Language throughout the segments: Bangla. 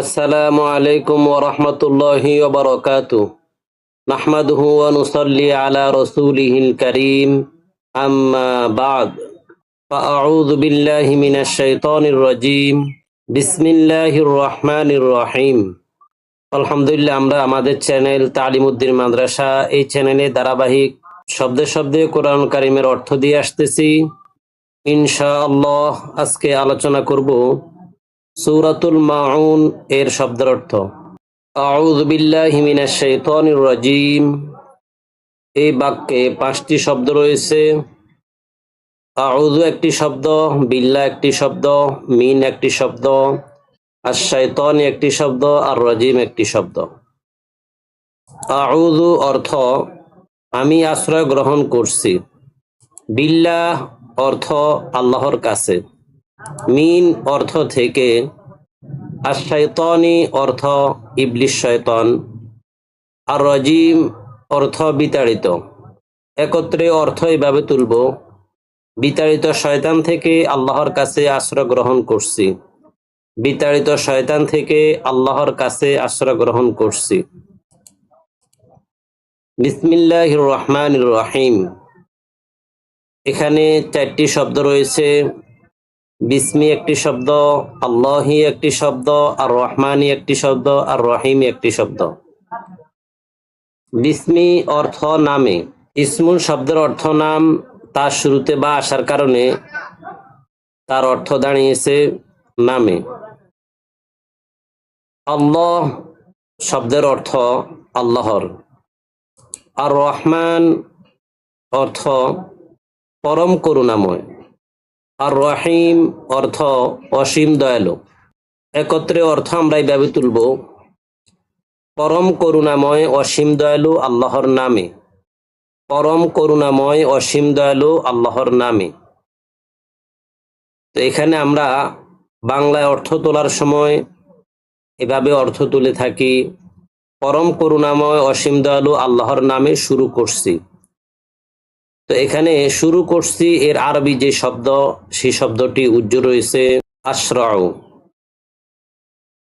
আসসালামু আলাইকুম ওরহমতুল্লাহি ওবরকাতু নাহমাদুহু ওয়া নুসাল্লি আলা রাসূলিহিল কারীম। আম্মা বাদ। ফাআউযু বিল্লাহি মিনাশ শাইতানির রাজীম। বিসমিল্লাহির রহমানির রহিম। আলহামদুলিল্লাহ, আমরা আমাদের চ্যানেল তালিমুদ্দিন মাদ্রাসা এই চ্যানেলে ধারাবাহিক শব্দে শব্দে কোরআন কারিমের অর্থ দিয়ে আসতেছি। ইনশাআল্লাহ, আজকে আলোচনা করব সূরাতুল মাউন এর শব্দের অর্থ। রাজিম। এই বাক্যে পাঁচটি শব্দ রয়েছে। আউযু একটি শব্দ বিল্লাহ একটি শব্দ, মিন একটি শব্দ আর শয়তান একটি শব্দ আর রাজিম একটি শব্দ। আউযু অর্থ, আমি আশ্রয় গ্রহণ করছি। বিল্লাহ অর্থ আল্লাহর কাছে। মিন অর্থ থেকে আর অর্থ ইবলিশ শয়তান আর রাজিম অর্থ বিতাড়িত। একত্রে অর্থ এভাবে তুলব, বিতাড়িত শয়তান থেকে আল্লাহর কাছে আশ্রয় গ্রহণ করছি, বিতাড়িত শয়তান থেকে আল্লাহর কাছে আশ্রয় গ্রহণ করছি। বিসমিল্লাহ রহমান রহিম। এখানে চারটি শব্দ রয়েছে বিসমি একটি শব্দ, আল্লাহি একটি শব্দ, আর রহমানি একটি শব্দ, আর রহিম একটি শব্দ। বিসমি অর্থ নামে। ইসমুল শব্দের অর্থ নাম তার শুরুতে বা আসার কারণে তার অর্থ দাঁড়িয়েছে নামে। আল্লাহ শব্দের অর্থ আল্লাহর। আর রহমান অর্থ পরম করুণাময়। আর রহিম অর্থ অসীম দয়ালু। একত্রে অর্থ আমরা এইভাবে তুলব। পরম করুণাময় অসীম দয়ালু আল্লাহর নামে। পরম করুণাময় অসীম দয়ালু আল্লাহর নামে। তো এখানে আমরা বাংলায় অর্থ তোলার সময় এভাবে অর্থ তুলে থাকি, পরম করুণাময় অসীম দয়ালু আল্লাহর নামে শুরু করছি। তো এখানে শুরু করছি এর আরবি যে শব্দ, সেই শব্দটি উজ্জ্ব রয়েছে, আশ্রাউ।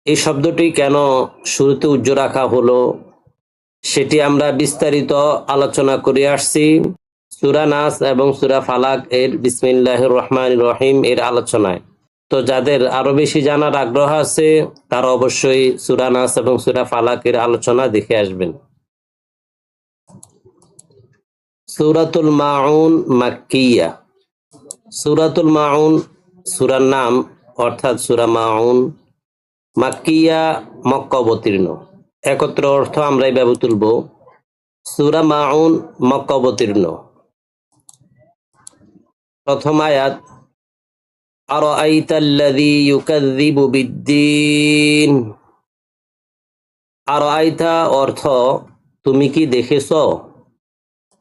এই শব্দটি কেন শুরুতে উজ্জ্ব রাখা হলো, সেটি আমরা বিস্তারিত আলোচনা করে আসছি। সুরা নাস এবং সুরা ফালাক এর বিসমিল্লাহ রহমান রহিম এর আলোচনায়। তো যাদের আরও বেশি জানার আগ্রহ আছে, তারা অবশ্যই সুরা নাস এবং সুরা ফালাকের আলোচনা দেখে আসবেন। সুরাতুল মাউন মাক্কিয়া। সুরাতুল মাউন, সুরার নাম অর্থাৎ সুরা মাউন মাক্কিয়া মক্কা অবতীর্ণ। একত্র অর্থ আমরাই ব্যব তুলব, সুরা মাউন মক্কা অবতীর্ণ। প্রথম আয়াত আর আইতাল্লাদি ইউকাদ্দিবু বিদ্দিন। আর আইতা অর্থ, তুমি কি দেখেছ?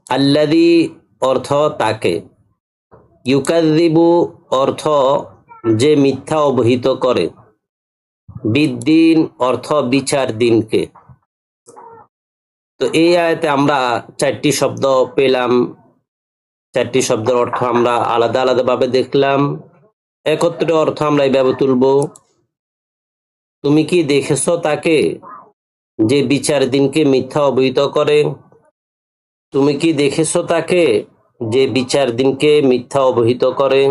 আল্লাদি অর্থ তাকে। ইউকাদিবু অর্থ যে মিথ্যা অবহিত করে। বিদ্দিন অর্থ বিচার দিনকে। তো এই আয়তে আমরা চারটি শব্দ পেলাম। চারটি শব্দের অর্থ আমরা আলাদা আলাদা ভাবে দেখলাম। একত্রে অর্থ আমরা এইভাবে তুলব। তুমি কি দেখেছ তাকে যে বিচার দিনকে মিথ্যা অবহিত করে? তুমি কি দেখেছ তাকে, যে বিচার দিনকে মিথ্যা অবহিত করে?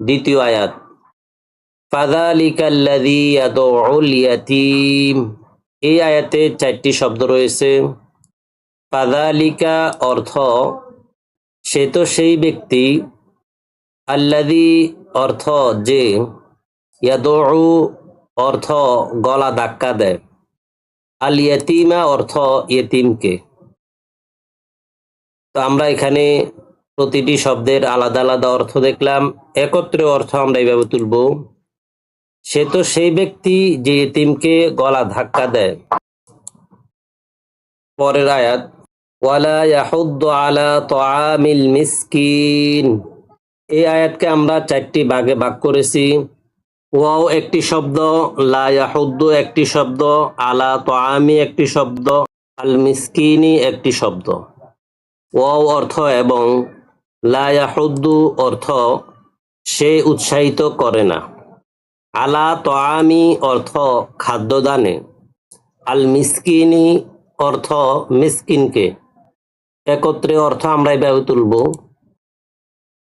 দ্বিতীয় আয়াত। এই আয়াতে চারটি শব্দ রয়েছে। ফাদালিকা অর্থ, সে তো সেই ব্যক্তি আল্লাদি অর্থ যে ইয়াদউ অর্থ গলা ধাক্কা দেয়। আল ইয়াতিমা অর্থ ইয়েতিমকে। তো আমরা এখানে প্রতিটি শব্দের আলাদা আলাদা অর্থ দেখলাম, একত্রে অর্থ আমরা এইভাবে তুলব। সে তো সেই ব্যক্তি যে ইয়েতিমকে গলা ধাক্কা দেয়। পরের আয়াত আলা মিসকিন। এই আয়াতকে আমরা চারটি ভাগে ভাগ করেছি। ওয়াও একটি শব্দ, লা ইয়াহুদ্দু একটি শব্দ, আলা তাআমি একটি শব্দ, আল মিসকিনি একটি শব্দ। ওয়াও অর্থ এবং লা ইয়াহুদ্দু অর্থ সে উৎসাহিত করে না। আলা তোয়ামি অর্থ খাদ্যদানে। আল মিসকিনি অর্থ মিসকিনকে। একত্রে অর্থ আমরা এভাবে তুলব।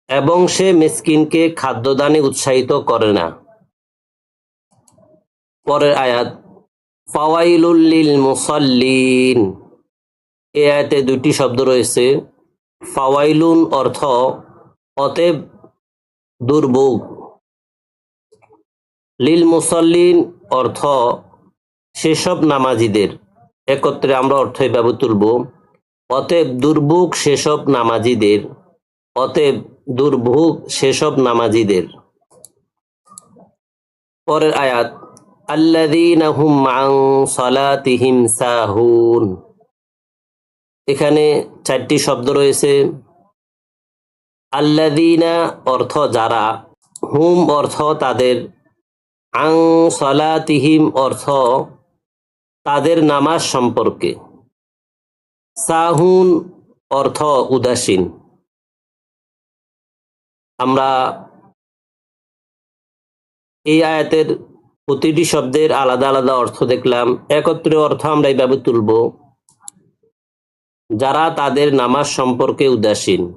এবং সে মিসকিনকে খাদ্যদানে উৎসাহিত করে না। পরের আয়াত ফাওয়াইলুল্লিল মুসাল্লিন এ আয়াতে দুটি শব্দ রয়েছে। ফাওয়াইলুন অর্থ, অতএব দুর্ভোগ লিল মুসল্লিন অর্থ, সেসব নামাজিদের একত্রে আমরা অর্থ এভাবে তুলব, অতএব দুর্ভোগ সেসব নামাজিদের অতএব দুর্ভোগ সেসব নামাজিদের পরের আয়াত আল্লাযীনা হুম আন সালাতিহিম সাহুন। এখানে চারটি শব্দ রয়েছে। আল্লাযীনা অর্থ যারা, হুম অর্থ তাদের। আং সলাতিহিম অর্থ তাদের নামাজ সম্পর্কে। সাহুন অর্থ উদাসীন। আমরা এই আয়াতের প্রতিটি শব্দের আলাদা আলাদা অর্থ দেখলাম। একত্রে অর্থ আমরা এইভাবে তুলব। যারা তাদের নামাজ সম্পর্কে উদাসীন।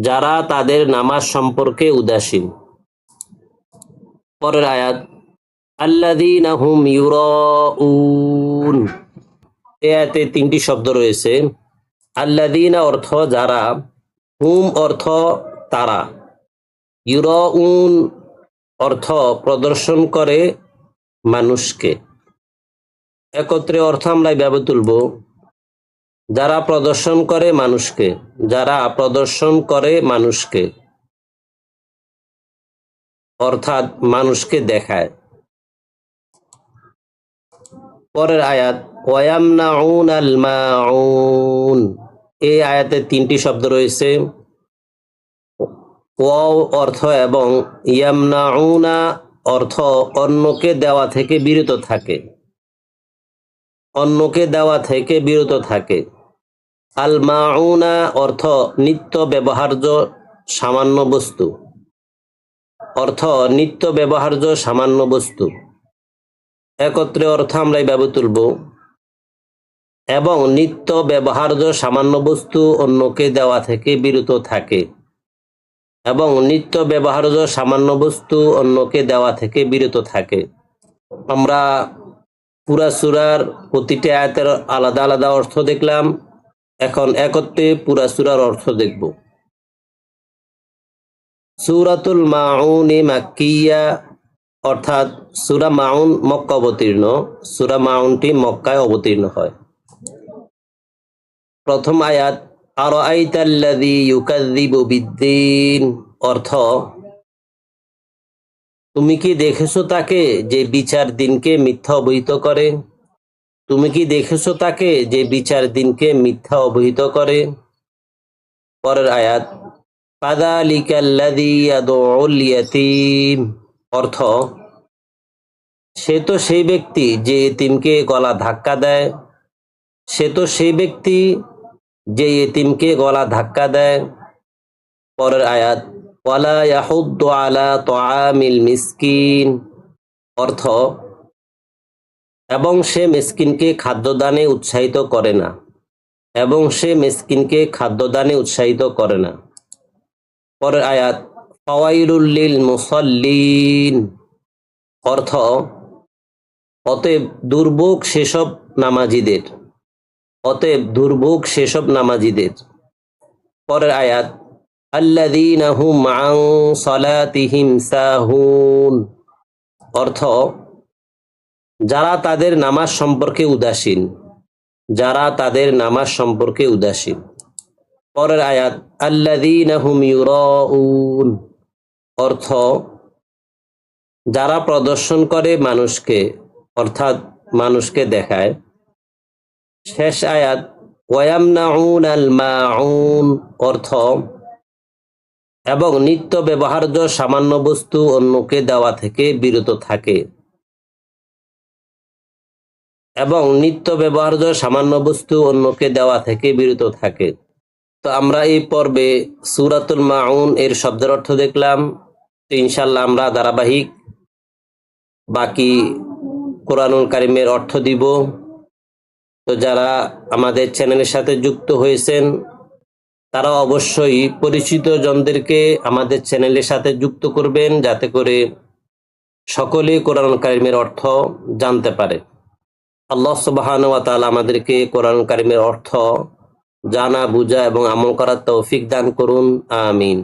যারা তাদের নামাজ সম্পর্কে উদাসীন। পরের আয়াত, আল্লাযীনা হুম তিনটি শব্দ রয়েছে। আল্লাযীনা অর্থ যারা, হুম অর্থ তারা। ইউরাউন অর্থ প্রদর্শন করে মানুষকে। একত্রে অর্থ আমরা এইভাবে তুলব। যারা প্রদর্শন করে মানুষকে, যারা প্রদর্শন করে মানুষকে, অর্থাৎ মানুষকে দেখায়। পরের আয়াত আল মাউন। এই আয়াতে তিনটি শব্দ রয়েছে। ওয়াও অর্থ এবং ইয়ামনাউনা অর্থ অন্যকে দেওয়া থেকে বিরত থাকে। অন্যকে দেওয়া থেকে বিরত থাকে। আল মাউনা অর্থ নিত্য ব্যবহার্য সামান্য বস্তু। অর্থ নিত্য ব্যবহার্য সামান্য বস্তু। একত্রে অর্থ আমরা এইভাবে তুলব। এবং নিত্য ব্যবহার্য সামান্য বস্তু অন্যকে দেওয়া থেকে বিরত থাকে। এবং নিত্য ব্যবহার্য সামান্য বস্তু অন্যকে দেওয়া থেকে বিরত থাকে। আমরা পুরা সুরার প্রতিটি আয়াতের আলাদা আলাদা অর্থ দেখলাম। এখন একত্রে পুরা সুরার অর্থ দেখব। সুরাতুল মাউনি মাক্কিয়া, অর্থাৎ সুরা মাউন মক্কা অবতীর্ণ। সুরা মাউনটি মক্কায় অবতীর্ণ হয়। প্রথম আয়াত আর বিদ্দিন? অর্থ, তুমি কি দেখেছ তাকে যে বিচার দিনকে মিথ্যা অবহিত করে? তুমি কি দেখেছ তাকে যে বিচার দিনকে মিথ্যা অবহিত করে? পরের আয়াত অর্থ, সে তো সেই ব্যক্তি যে এতিমকে গলা ধাক্কা দেয়। সে তো সেই ব্যক্তি যে এতিমকে গলা ধাক্কা দেয়। পরের আয়াত, ওয়ালা ইয়াহুদ্দু আলা মিসকিন। অর্থ, এবং সে মিসকিনকে খাদ্যদানে উৎসাহিত করে না। এবং সে মিসকিনকে খাদ্যদানে উৎসাহিত করে না। পরের আয়াত ফাওয়াইলুল্লিল মুসল্লিন। অর্থ, অতএব দুর্ভোগ সেসব নামাজিদের। অতএব দুর্ভোগ সেসব নামাজিদের। পরের আয়াত সাহুন। অর্থ, যারা তাদের নামাজ সম্পর্কে উদাসীন, যারা তাদের নামাজ সম্পর্কে উদাসীন। পরের আয়াত, আল্লাযীনা হুম ইউরাউন। অর্থ, যারা প্রদর্শন করে মানুষকে, অর্থাৎ মানুষকে দেখায় শেষ আয়াত ওয়ামনাউন আল মাউন অর্থ, এবং নিত্য ব্যবহার্য সামান্য বস্তু অন্যকে দেওয়া থেকে বিরত থাকে। এবং নিত্য ব্যবহার্য সামান্য বস্তু অন্যকে দেওয়া থেকে বিরত থাকে। তো আমরা এই পর্বে সুরাতুল মাউন এর শব্দের অর্থ দেখলাম। ইনশাল্লাহ আমরা ধারাবাহিক বাকি কোরআনুল কারিমের অর্থ দিব। তো যারা আমাদের চ্যানেলের সাথে যুক্ত হয়েছেন, তারা অবশ্যই পরিচিত জনদেরকে আমাদের চ্যানেলের সাথে যুক্ত করবেন যাতে করে সকলেই কোরআন কারিমের অর্থ জানতে পারে। আল্লাহ সুবাহান ওয়া তাআলা আমাদেরকে কোরআন কারিমের অর্থ জানা, বুঝা এবং আমল করার তৌফিক দান করুন। আমিন।